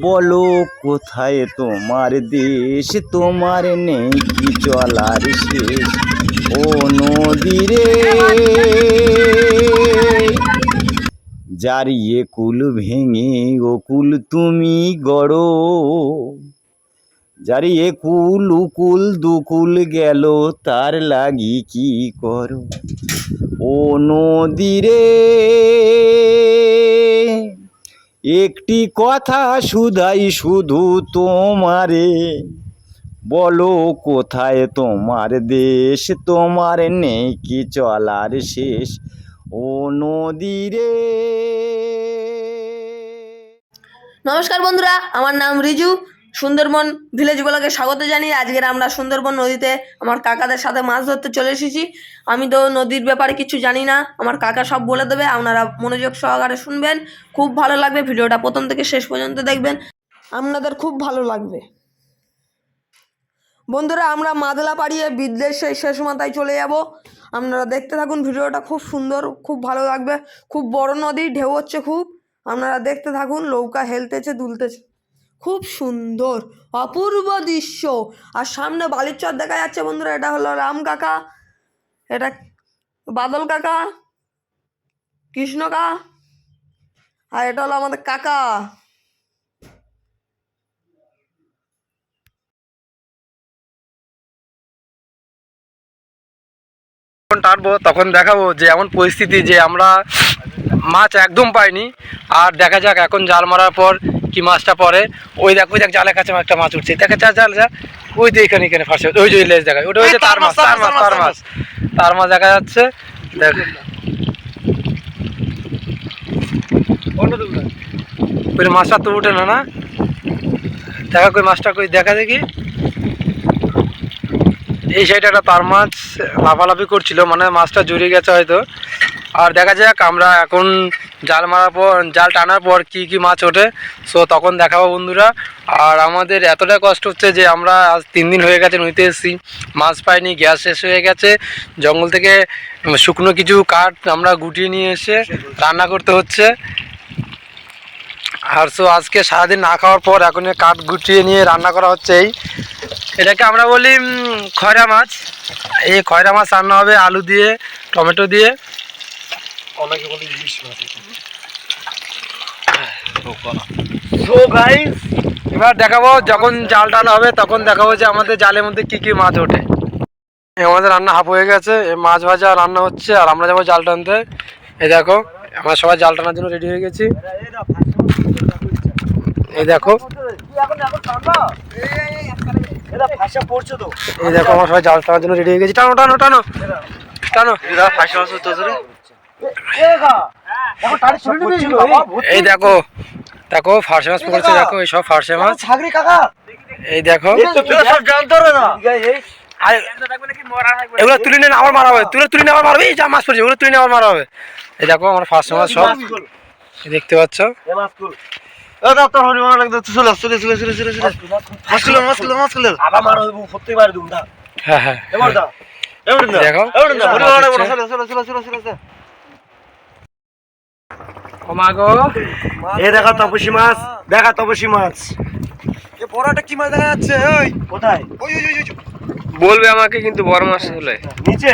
বলো, কোথায় তোমার দেশ? তোমার নেই কি চলার শেষ? ও নদীরে জারিয়ে কুল ভেঙে, ও কুল তুমি গড়ো। জারিয়ে কুল উকুল দুকুল গেল, তার লাগি কি করো? ও নদীরে একটি কথা শুধাই শুধু তোমারে। বলো কোথায় তোমার দেশ? তোমার নেই কি চলার শেষ? ও নদীরে। নমস্কার বন্ধুরা, আমার নাম রিজু। সুন্দরবন ভিলেজ ব্লগে স্বাগত জানিয়ে আজকের আমরা সুন্দরবন নদীতে আমার কাকাদের সাথে মাছ ধরতে চলে এসেছি। আমি তো নদীর ব্যাপারে কিছু জানি না, আমার কাকা সব বলে দেবে, আপনারা মনোযোগ সহকারে শুনবেন। খুব ভালো লাগবে, ভিডিওটা প্রথম থেকে শেষ পর্যন্ত দেখবেন। আপনাদের খুব ভালো লাগবে। বন্ধুরা, আমরা মাদলা পাড়িয়ে সেই শেষ মাথায় চলে যাব। আপনারা দেখতে থাকুন, ভিডিওটা খুব সুন্দর, খুব ভালো লাগবে। খুব বড় নদী, ঢেউ হচ্ছে খুব। আপনারা দেখতে থাকুন, নৌকা হেলতেছে, দুলতেছে। খুব সুন্দর, অপূর্ব দৃশ্য। আর সামনে বালির চর দেখা যাচ্ছে বন্ধুরা, এটা হলো রাম কাকা, এটা বাদল কাকা, কৃষ্ণ কা, আর এটা হলো আমাদের কাকা। যখন টানবো, তখন দেখাবো যে এমন পরিস্থিতি যে আমরা মাছ একদম পাইনি। আর দেখা যাক, এখন জাল মারার পর কি মাছটা পড়ে ওই দেখ ওই দেখ জালের কাছে একটা মাছ উঠছে। দেখা যা জাল যা। ওই তো এখানে এখানে ফাঁসে ওই যে লেজ দেখায় ওটা ওই যে তার মাছ তার মাছ তার মাছ। তার মাছ দেখা যাচ্ছে। দেখ। ওই মাছটা তো উঠে না না? দেখা কই মাছটা কই দেখা দেখি। এই সাইডে একটা তার মাছ লাফালাফি করছিল মানে মাছটা জড়িয়ে গেছে হয়তো। আর দেখা যাক আমরা এখন জাল মারার পর, জাল টানার পর কি কি মাছ ওঠে সো তখন দেখাবো বন্ধুরা। আর আমাদের এতটা কষ্ট হচ্ছে যে আমরা আজ তিন দিন হয়ে গেছে নদীতে এসেছি, মাছ পাইনি, গ্যাস শেষ হয়ে গেছে। জঙ্গল থেকে শুকনো কিছু কাঠ আমরা গুটিয়ে নিয়ে এসে রান্না করতে হচ্ছে। আর সো আজকে সারাদিন না খাওয়ার পর এখন কাঠ গুটিয়ে নিয়ে রান্না করা হচ্ছে এই। এটাকে আমরা বলি খয়রা মাছ। এই খয়রা মাছ রান্না হবে আলু দিয়ে, টমেটো দিয়ে। অনেকে বলি ইলিশ মাছ সো গাইস এবার দেখাবো যখন জাল টানা হবে তখন দেখাবো যে আমাদের জালের মধ্যে কি কি মাছ ওঠে। এই আমাদের রান্না হাফ হয়ে গেছে। এই মাছ ভাজা রান্না হচ্ছে আর আমরা যাব জাল টানতে। এই দেখো আমরা সবাই জাল টানার জন্য রেডি হয়ে গেছি। এই দেখো। এই দেখো আমরা সবাই জাল টানার জন্য রেডি হয়ে গেছি। টানো টানো টানো। টানো। এই দেখো দেখো ফার্সে মাছ পড়েছে দেখো এই সব ফার্সে মাছ। এই দেখো। আর এগুলো তুলে নেন আবার মারা হবে। তুলে তুলে নিয়ে আবার মারবে? এই যা মাছ পড়ছে ওগুলো তুলে নিয়ে আবার মারা হবে। এই দেখো আমার ফার্সে মাছ সব। দেখতে পাচ্ছ? হ্যাঁ হ্যাঁ। দেখো। কমাগো এ দেখা তপসী মাছ দেখা তপসী মাছ। বড়টা কি মাছ দেখা যাচ্ছে? ওই কোথায় বলবে আমাকে কিন্তু বড় মাছ হলে। নিচে?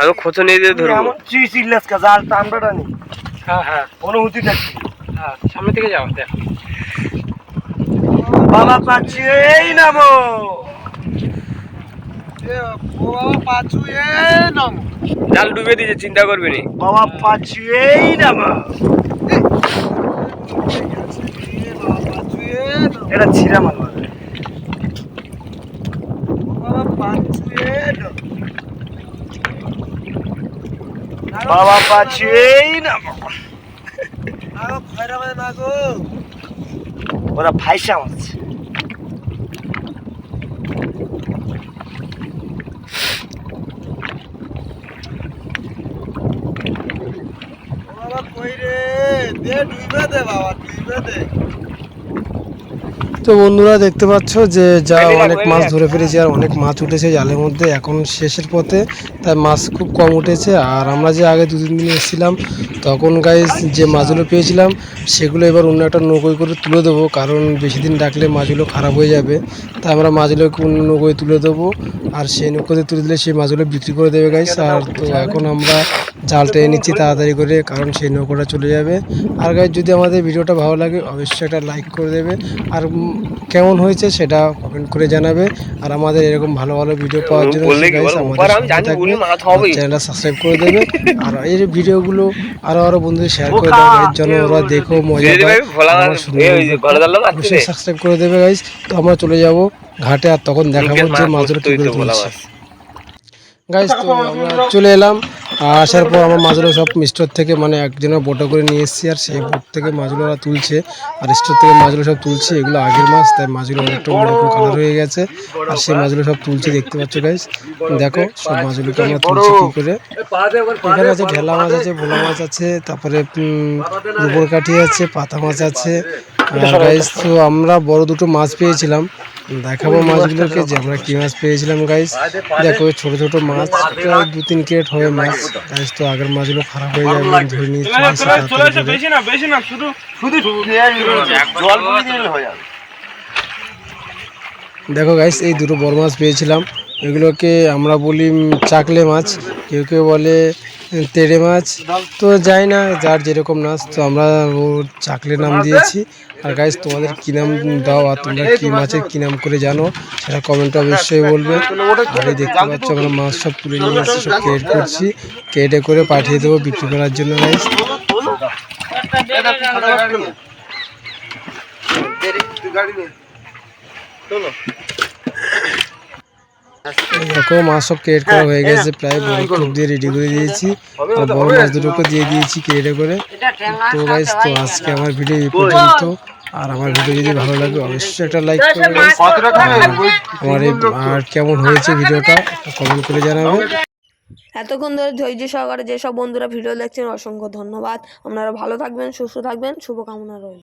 আমি খোঁচো নিয়ে দিয়ে ধরবো। এমন চি সিলেস কা জাল টানবাটা নি। হ্যাঁ হ্যাঁ। অনুভূতি দেখছি। হ্যাঁ সামনে থেকে যাও দেখো। বাবা পাচ্ছি এই নামো। জাল ডুবে দিয়েছে চিন্তা করবি নি। বাবা পাচ্ছি এই নামো। এটা ছিঁড়া মারল বাবা পাচ্ছেই না ওরা ফাইসা মারছে। দে ডুইবে দে বাবা ডুইবে দে। তো বন্ধুরা দেখতে পাচ্ছ যে যা অনেক মাছ ধরে ফেলেছি আর অনেক মাছ উঠেছে জালের মধ্যে। এখন শেষের পথে তাই মাছ খুব কম উঠেছে। আর আমরা যে আগে দু তিন দিন এসেছিলাম তখন গাইস যে মাছগুলো পেয়েছিলাম সেগুলো এবার অন্য একটা নৌকোয় করে তুলে দেবো। কারণ বেশি দিন রাখলে মাছগুলো খারাপ হয়ে যাবে। তাই আমরা মাছগুলোকে অন্য নৌকোয় তুলে দেবো। আর সেই নৌকোতে তুলে দিলে সেই মাছগুলো বিক্রি করে দেবে গাইস আর তো এখন আমরা জাল টেনে নিচ্ছি তাড়াতাড়ি করে কারণ সেই নৌকোটা চলে যাবে। আর গাইস যদি আমাদের ভিডিওটা ভালো লাগে অবশ্যই একটা লাইক করে দেবে। আর কেমন হয়েছে সেটা কমেন্ট করে জানাবে। আর আমাদের এরকম ভালো ভালো ভিডিও পাওয়ার জন্য। চ্যানেলটা সাবস্ক্রাইব করে দেবে। আর এই ভিডিওগুলো আরও আরও বন্ধুদের শেয়ার করে দেবে। এর জন্য ওরা দেখো মজা অবশ্যই সাবস্ক্রাইব করে দেবে গাইস তো আমরা চলে যাব ঘাটে আর তখন দেখাবো যে মাছগুলো কি করে তুলছে। গাইস তো আমরা চলে এলাম। আসার পর আমার মাছগুলো সব স্টোর থেকে মানে একজনের বোটে করে নিয়ে এসেছি, আর সেই বোট থেকে মাছগুলো ওরা তুলছে। আর স্টোর থেকে মাছগুলো সব তুলছে, এগুলো আগের মাছ, তাই মাছগুলো অনেকটা অন্যরকম কালার হয়ে গেছে। আর সেই মাছগুলো সব তুলছে, দেখতে পাচ্ছ গাইস দেখো, সব মাছগুলোকে আমরা তুলছি কী করে? এখানে আছে ঢেলা মাছ আছে, ভোলা মাছ আছে, তারপরে গোবর কাঠি আছে, পাতা মাছ আছে আর গাইস তো আমরা বড় দুটো মাছ পেয়েছিলাম। দেখাবো মাছগুলোকে যে আমরা কি মাছ পেয়েছিলাম গাইস দেখো ছোট ছোট মাছ প্রায় দু তিন কেট হবে মাছ। গাইস তো আগের মাছগুলো খারাপ হয়ে যাবে ধরে নিয়ে। দেখো গাইস এই দুটো বড় মাছ পেয়েছিলাম। এগুলোকে আমরা বলি চাকলে মাছ। কেউ কেউ বলে তেড়ে মাছ। তো যাই না, যার যেরকম নাচ, তো আমরা ওর চাকলে নাম দিয়েছি। আর গাইস তোমাদের কী নাম দাও আর তোমরা কী মাছের কী নাম করে জানো, সেটা কমেন্টে অবশ্যই বলবে। আর দেখতে পাচ্ছ আমরা মাছ সব তুলে নিয়ে এসেছি সব কেট করছি। কেটে করে পাঠিয়ে দেবো বিক্রি করার জন্য গাইস দেখো মাছ সব ক্রিয়েট করা হয়ে গেছে প্রায় বড় খুব দিয়ে রেডি করে দিয়েছি। আর বড় মাছ দুটোকে দিয়ে দিয়েছি ক্রিয়েটে করে। তো গাইস তো আজকে আমার ভিডিও এই পর্যন্ত। আর আমার ভিডিও যদি ভালো লাগে অবশ্যই একটা লাইক করবে। আর আমার এই আর কেমন হয়েছে ভিডিওটা কমেন্ট করে জানাবে। এতক্ষণ ধরে ধৈর্য সহকারে যেসব বন্ধুরা ভিডিও দেখছেন অসংখ্য ধন্যবাদ। আপনারা ভালো থাকবেন সুস্থ থাকবেন শুভকামনা রইল।